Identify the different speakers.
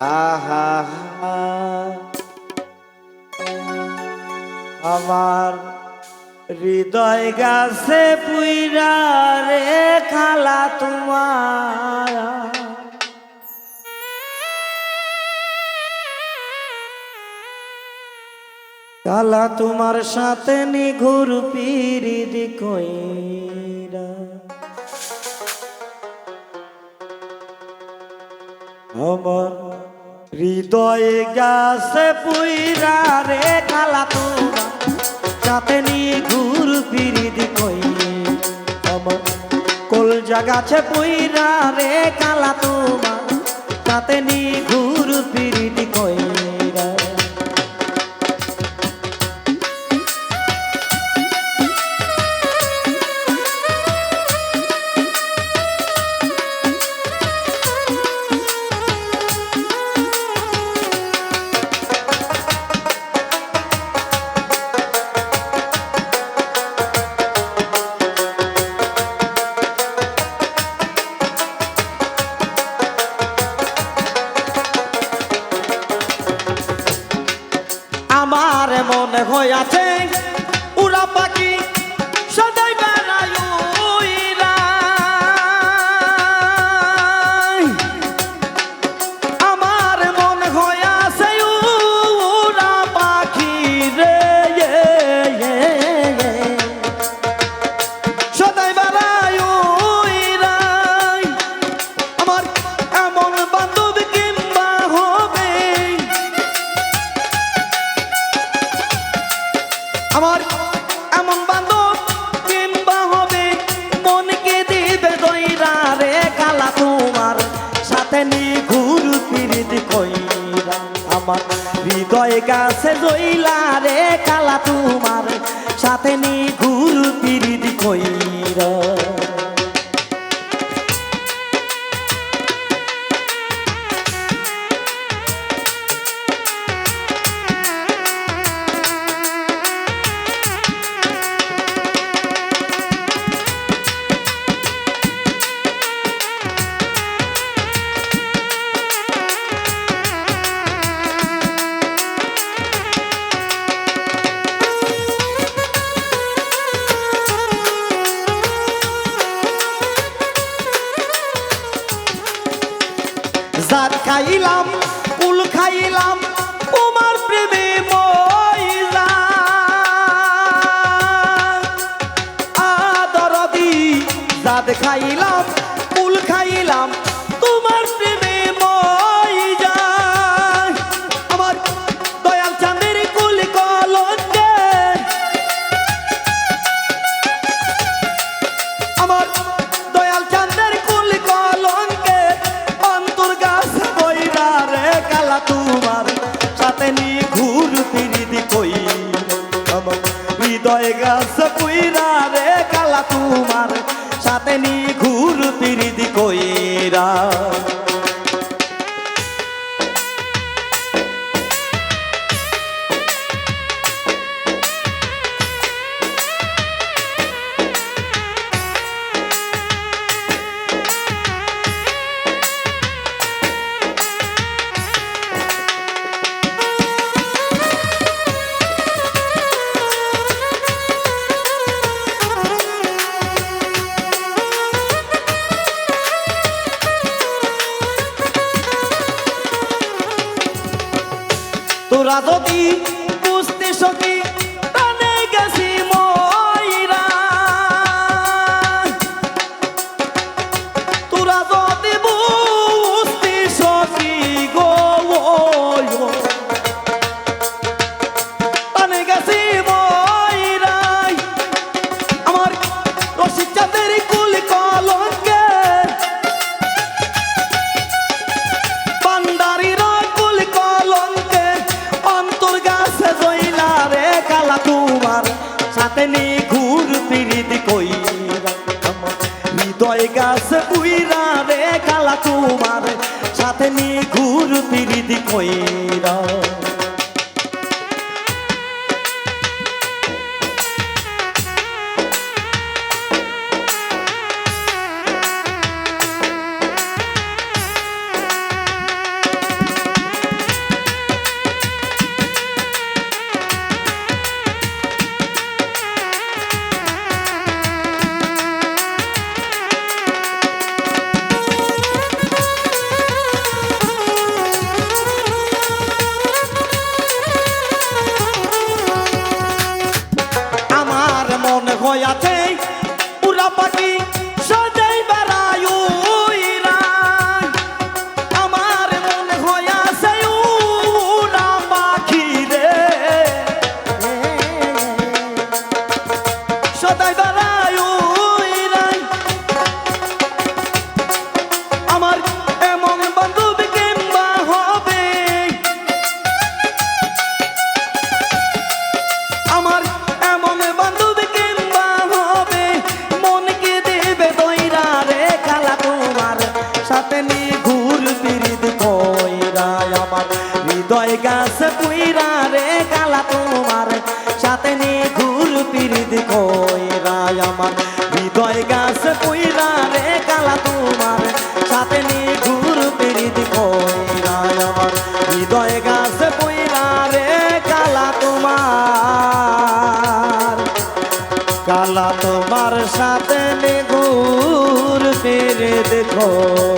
Speaker 1: আহা আমার হৃদয় গাছে পুইরা রে খালা তোমার। কালা তোমার সাথে নিঘুর পিরিদি কইরা। আমার হৃদয়ে গাছে পুইরা রে কালা যাতে নিয়ে ঘুর পিরিদি কই আমার কল জাগাছে পুইরা রে কালা তোমার তাতে নিয়ে ঘুর কইরা আমার মনে আছে। উড়া পাখি গাছে জইলা রে কালা তোমার জাত খাইলাম উল খাইলাম, তোমার প্রেমে মইলা। আদরদি জাত খাইলাম উল খাইলাম, তোমার প্রেমে মইলা। হৃদয় গাছ বইরা রে কালা তোমার সাথে নি ঘুর পিরিদি কইরা। তোরা যদি বুঝতে সকি সাথে নি ঘুর পিরিত কইরা। হৃদয় গাছ উইরা রে, কালা তোমার সাথে নিয়ে ঘুর পিরিত কইরা। পুইরা রে কালা তোমার, সাথে নিয়ে ঘুর পিরিত কইরা আমার। হৃদয় গাছ পুইরা রে কালা তোমার, সাথে নিয়ে ঘুর পিরিত কইরা আমার। হৃদয় গাছ পুইরা রে কালা তোমার। কালা তোমার সাথে নিয়ে ঘুর পিরিত কইরা